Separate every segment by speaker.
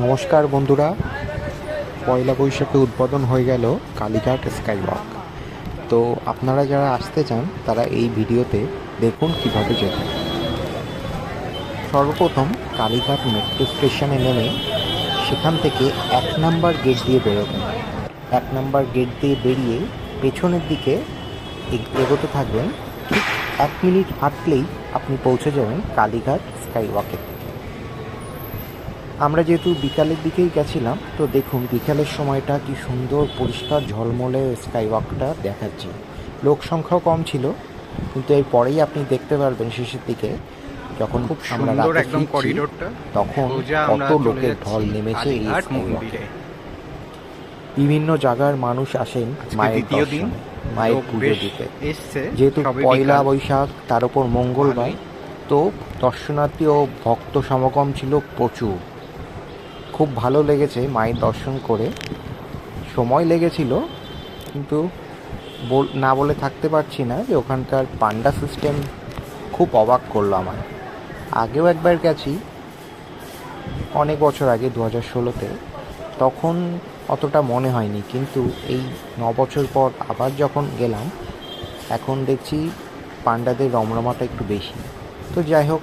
Speaker 1: নমস্কার বন্ধুরা। পয়লা বৈশাখে উদ্বোধন হয়ে গেল কালীঘাট স্কাইওয়াক। তো আপনারা যারা আসতে চান, তারা এই ভিডিওতে দেখুন কীভাবে যেতে সর্বপ্রথম কালীঘাট মেট্রো স্টেশনে নেমে সেখান থেকে এক নাম্বার গেট দিয়ে বেরোবেন। এক নাম্বার গেট দিয়ে বেরিয়ে পেছনের দিকে এগোতে থাকবেন। ঠিক এক মিনিট হাঁটলেই আপনি পৌঁছে যাবেন কালীঘাট স্কাইওয়াকের দিকে আমরা যেহেতু বিকালের দিকেই গেছিলাম তো দেখুন বিকালের সময়টা কি সুন্দর পরিষ্কার ঝলমলে স্কাইওয়াকটা দেখাচ্ছে। লোক সংখ্যাও কম ছিল কিন্তু এর পরেই আপনি দেখতে পারবেন শেষের দিকে যখন
Speaker 2: খুব
Speaker 1: আমরা রাতে ফিরছি, তখন কত লোকের ঢল নেমেছে এই স্কাইওয়াকে বিভিন্ন জায়গার মানুষ আসেন মায়ের
Speaker 2: দিন
Speaker 1: দর্শনে মায়ের পুজো দিতে। যেহেতু পয়লা বৈশাখ তার উপর মঙ্গলবার
Speaker 2: ভালোই।
Speaker 1: তো দর্শনার্থী ও ভক্ত সমাগম ছিল প্রচুর। খুব ভালো লেগেছে মায়ের দর্শন করে। সময় লেগেছিল, কিন্তু না বলে থাকতে পারছি না যে ওখানকার পান্ডা সিস্টেম খুব অবাক করল আমার আগেও একবার গেছি, অনেক বছর আগে দু হাজার ষোলোতে। তখন অতটা মনে হয়নি, কিন্তু এই ন বছর পর আবার যখন গেলাম, এখন দেখছি পান্ডাদের রমরমাটা একটু বেশি। তো যাই হোক,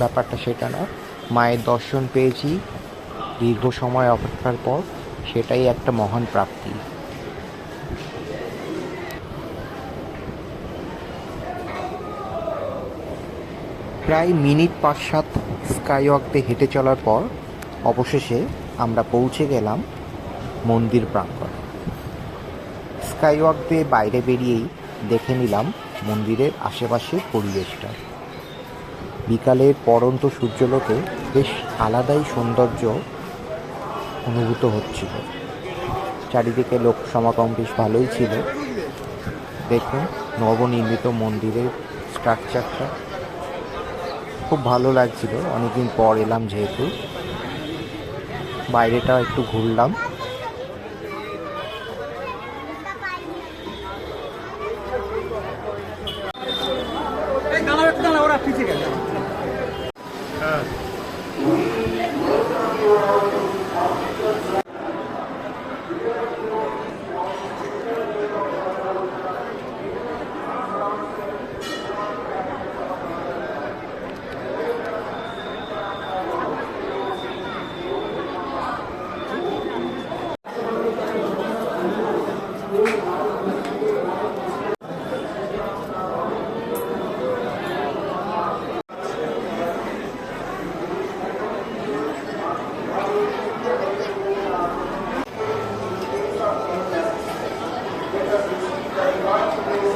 Speaker 1: ব্যাপারটা সেটা না। মায়ের দর্শন পেয়েছি। দীর্ঘ সময় অপেক্ষার পর সেটাই একটা মহান প্রাপ্তি। প্রায় মিনিট পাঁচ সাত স্কাইওয়াকতে হেঁটে চলার পর অবশেষে আমরা পৌঁছে গেলাম মন্দির প্রাঙ্গণ। স্কাইওয়াক দিয়ে বাইরে বেরিয়েই দেখে নিলাম মন্দিরের আশেপাশের পরিবেশটা। বিকালের পরন্ত সূর্যলোকে বেশ আলাদাই সৌন্দর্য অনুভূত হচ্ছিল। চারিদিকে লোক সমাগম বেশ ভালোই ছিল। দেখুন, নবনির্মিত মন্দিরের স্ট্রাকচারটা। খুব ভালো লাগছিল, অনেকদিন পর এলাম যেহেতু। বাইরেটা একটু ঘুরলাম।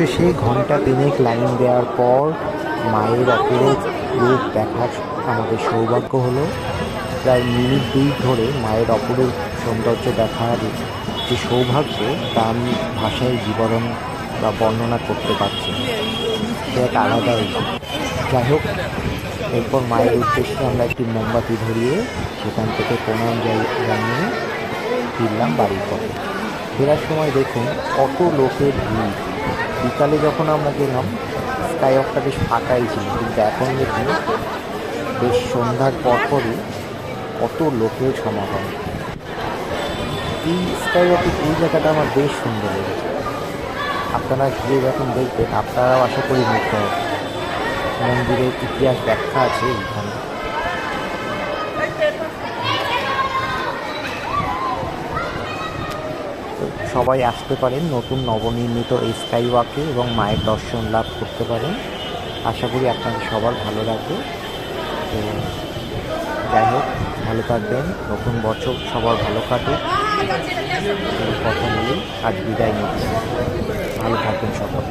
Speaker 1: অবশেষে ঘণ্টা তিনেক লাইন দেওয়ার পর মায়ের অপরূপ রূপ দেখার আমাদের সৌভাগ্য হলো। প্রায় মিনিট দুই ধরে মায়ের অপরূপ সৌন্দর্য দেখার যে সৌভাগ্য, তা আমি ভাষায় বিবরণ বা বর্ণনা করতে পারছি। সে এক আলাদাই যাই হোক, এরপর মায়ের উদ্দেশ্যে আমরা একটি মোমবাতি ধরিয়ে সেখান থেকে প্রণাম জানিয়ে ফিরলাম বাড়ির পথে। ফেরার সময় দেখুন কত লোকের ভিড়। বিকালে যখন আমরা গেলাম স্কাই ওয়াকটা বেশ ফাঁকাই ছিল। কিন্তু এখন দেখুন, বেশ সন্ধ্যার পরপরই কত লোকের সমাগম। এই স্কাই ওয়াকের এই জায়গাটা আমার বেশ সুন্দর লেগেছে। আপনারা গিয়ে যখন দেখবেন, আপনারাও আশা করি মুগ্ধ মন্দিরের ইতিহাস ব্যাখ্যা আছে এইখানে। সবাই আসতে পারেন নতুন নবনির্মিত এই স্কাই ওয়াকে এবং মায়ের দর্শন লাভ করতে পারেন। আশা করি আপনাদের সবার ভালো লাগবে। তো যাই হোক, ভালো থাকবেন। নতুন বছর সবার ভালো কাটুক। কথা বলি, আজ বিদায় নিচ্ছি। ভালো থাকবেন সবাই